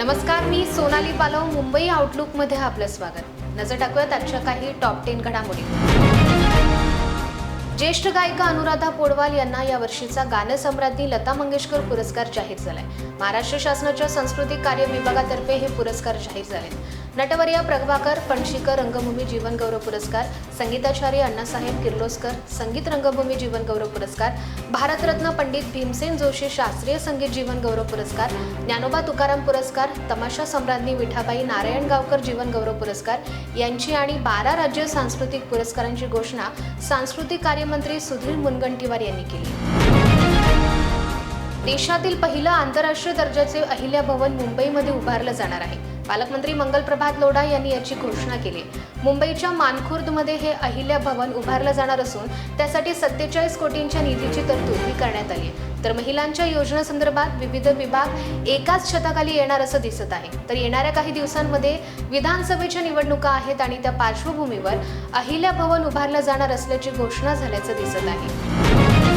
नमस्कार मी सोनाली पालव मुंबई आउटलुकमध्ये आपलं स्वागत. नजर टाकूयात आजच्या काही टॉप टेन घडामोडी ज्येष्ठ गायिका अनुराधा पोडवाल यांना या वर्षीचा गानसम्राज्ञी लता मंगेशकर पुरस्कार जाहीर झालाय. महाराष्ट्र शासनाच्या सांस्कृतिक कार्य विभागातर्फे हे पुरस्कार जाहीर झाले नटवर्या प्रभाकर पणशीकर रंगभूमी जीवनगौरव पुरस्कार संगीताचार्य अण्णासाहेब किर्लोस्कर संगीत रंगभूमी जीवनगौरव पुरस्कार भारतरत्न पंडित भीमसेन जोशी शास्त्रीय संगीत जीवनगौरव पुरस्कार ज्ञानोबा तुकाराम पुरस्कार तमाशा सम्राज्ञी विठाबाई नारायण गावकर जीवन गौरव पुरस्कार यांची आणि बारा राज्य सांस्कृतिक पुरस्कारांची घोषणा सांस्कृतिक कार्यमंत्री सुधीर मुनगंटीवार यांनी केली. देशातील पहिलं आंतरराष्ट्रीय दर्जाचे अहिल्या भवन मुंबईमध्ये उभारलं जाणार आहे. पालकमंत्री मंगल प्रभात लोढा यांनी याची घोषणा केली. मुंबईच्या मानखुर्दमध्ये हे अहिल्या भवन उभारलं जाणार असून त्यासाठी सत्तेचाळीस कोटींच्या निधीची तरतूद ही करण्यात आली. आहे तर महिलांच्या योजनेसंदर्भात विविध विभाग एकाच छताखाली येणार असं दिसत आहे. तर येणाऱ्या काही दिवसांमध्ये विधानसभेच्या निवडणुका आहेत आणि त्या पार्श्वभूमीवर अहिल्या भवन उभारलं जाणार असल्याची घोषणा झाल्याचं दिसत आहे.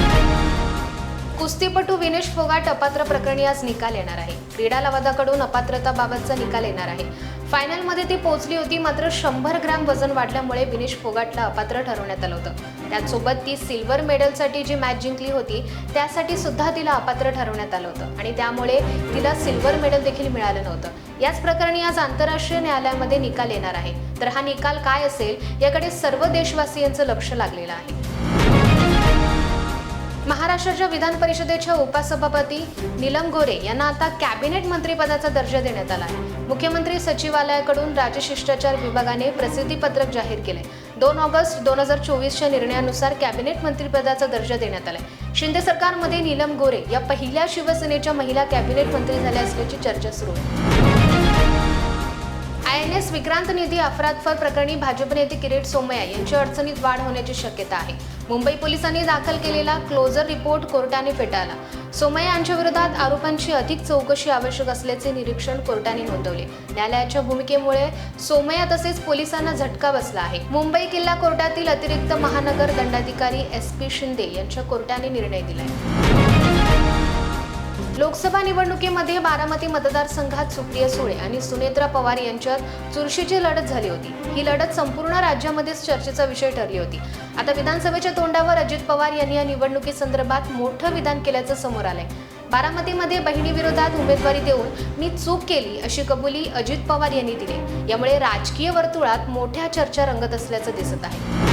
कुस्तीपटू विनेश फोगाट अपात्र प्रकरणी आज निकाल येणार आहे. क्रीडा लवादाकडून अपात्रताबाबतचा निकाल येणार आहे. फायनलमध्ये ती पोहोचली होती मात्र शंभर ग्रॅम वजन वाढल्यामुळे विनेश फोगाटला अपात्र ठरवण्यात आलं होतं. त्याचसोबत ती सिल्वर मेडलसाठी जी मॅच जिंकली होती त्यासाठी सुद्धा तिला अपात्र ठरवण्यात आलं होतं. आणि त्यामुळे तिला सिल्वर मेडल देखील मिळालं नव्हतं. याच प्रकरणी आज आंतरराष्ट्रीय न्यायालयामध्ये निकाल येणार आहे. तर हा निकाल काय असेल याकडे सर्व देशवासियांचं लक्ष लागलेलं आहे. महाराष्ट्राच्या विधान परिषदेच्या उपसभापती नीलम गोरे यांना आता कॅबिनेट मंत्रीपदाचा दर्जा देण्यात आला आहे. मुख्यमंत्री सचिवालयाकडून राजशिष्टाचार विभागाने प्रसिद्धीपत्रक जाहीर केले. दोन ऑगस्ट दोन हजार चोवीसच्या निर्णयानुसार कॅबिनेट मंत्रीपदाचा दर्जा देण्यात आलाय शिंदे सरकारमध्ये नीलम गोरे या पहिल्या शिवसेनेच्या महिला कॅबिनेट मंत्री झाल्या असल्याची चर्चा सुरू आहे. विक्रांत निधी अफरातफर प्रकरणी भाजप नेते किरीट सोमय्या यांच्या अडचणीत वाढ होण्याची शक्यता आहे. मुंबई पोलिसांनी दाखल केलेला क्लोजर रिपोर्ट कोर्टाने फेटाळला. सोमय्या यांच्या विरोधात आरोपांची अधिक चौकशी आवश्यक असल्याचे निरीक्षण कोर्टाने नोंदवले. न्यायालयाच्या भूमिकेमुळे सोमय्या तसेच पोलिसांना झटका बसला आहे. मुंबई किल्ला कोर्टातील अतिरिक्त महानगर दंडाधिकारी एस पी शिंदे यांच्या कोर्टाने निर्णय दिलाय. लोकसभा निवडणुकीमध्ये बारामती मतदारसंघात सुप्रिया सुळे आणि सुनेत्रा पवार यांच्यात चुरशीची लढत झाली होती. ही लढत संपूर्ण राज्यामध्येच चर्चेचा विषय ठरली होती. आता विधानसभेच्या तोंडावर अजित पवार यांनी या निवडणुकीसंदर्भात मोठं विधान केल्याचं समोर आलंय. बारामतीमध्ये बहिणीविरोधात उमेदवारी देऊन मी चूक केली अशी कबुली अजित पवार यांनी दिली. यामुळे राजकीय वर्तुळात मोठ्या चर्चा रंगत असल्याचं दिसत आहे.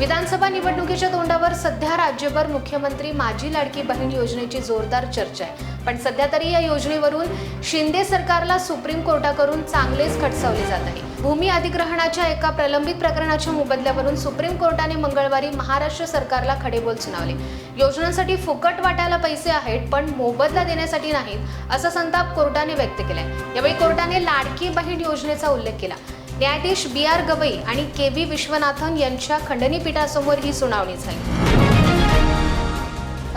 विधानसभा निवडणुकीच्या तोंडावर सध्या राज्यभर मुख्यमंत्री माझी लाडकी बहीण योजनेची जोरदार चर्चा आहे. पण सध्या तरी या योजनेवरून शिंदे सरकारला सुप्रीम कोर्टाकडून चांगलेच खटसावले जात आहे. भूमी अधिग्रहणाच्या एका प्रलंबित प्रकरणाच्या मोबदल्यावरून सुप्रीम कोर्टाने मंगळवारी महाराष्ट्र सरकारला खडेबोल सुनावले. योजनांसाठी फुकट वाटायला पैसे आहेत पण मोबदला देण्यासाठी नाहीत असा संताप कोर्टाने व्यक्त केलाय. यावेळी कोर्टाने लाडकी बहीण योजनेचा उल्लेख केला. न्यायाधीश बी आर गवई आणि के व्ही विश्वनाथन यांच्या खंडणीपीठासमोर ही सुनावणी झाली.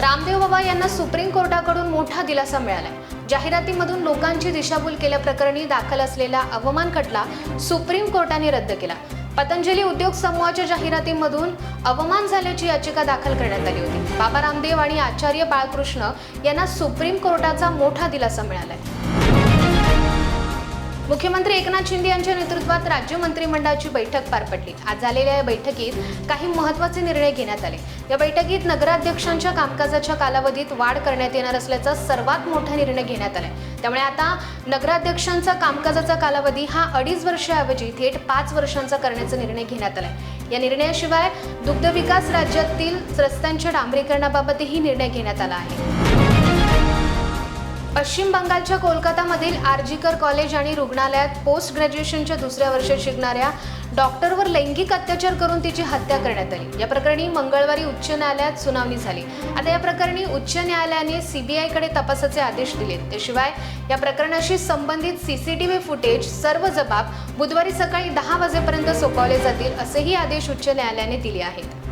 रामदेव बाबा यांना सुप्रीम कोर्टाकडून मोठा दिलासा मिळालाय जाहिरातीमधून लोकांची दिशाभूल केल्याप्रकरणी दाखल असलेला अवमान खटला सुप्रीम कोर्टाने रद्द केला. पतंजली उद्योग समूहाच्या जाहिरातीमधून अवमान झाल्याची याचिका दाखल करण्यात आली होती. बाबा रामदेव आणि आचार्य बाळकृष्ण यांना सुप्रीम कोर्टाचा मोठा दिलासा मिळालाय. मुख्यमंत्री एकनाथ शिंदे यांच्या नेतृत्वात राज्य मंत्रिमंडळाची बैठक पार पडली. आज झालेल्या या बैठकीत काही महत्त्वाचे निर्णय घेण्यात आले. या बैठकीत नगराध्यक्षांच्या कामकाजाच्या कालावधीत वाढ करण्यात येणार असल्याचा सर्वात मोठा निर्णय घेण्यात आला त्यामुळे आता नगराध्यक्षांचा कामकाजाचा कालावधी हा अडीच वर्षाऐवजी थेट पाच वर्षांचा करण्याचा निर्णय घेण्यात आला या निर्णयाशिवाय दुग्धविकास राज्यातील रस्त्यांच्या डांबरीकरणाबाबतही निर्णय घेण्यात आला आहे. पश्चिम बंगालच्या कोलकातामधील आरजीकर कॉलेज आणि रुग्णालयात पोस्ट ग्रॅज्युएशनच्या दुसऱ्या वर्षात शिकणाऱ्या डॉक्टरवर लैंगिक अत्याचार करून तिची हत्या करण्यात आली. या प्रकरणी मंगळवारी उच्च न्यायालयात सुनावणी झाली. आता या प्रकरणी उच्च न्यायालयाने सीबीआयकडे तपासाचे आदेश दिले. त्याशिवाय या प्रकरणाशी संबंधित सीसीटीव्ही फुटेज सर्व जबाब बुधवारी सकाळी दहा वाजेपर्यंत सोपवले जातील असेही आदेश उच्च न्यायालयाने दिले आहेत.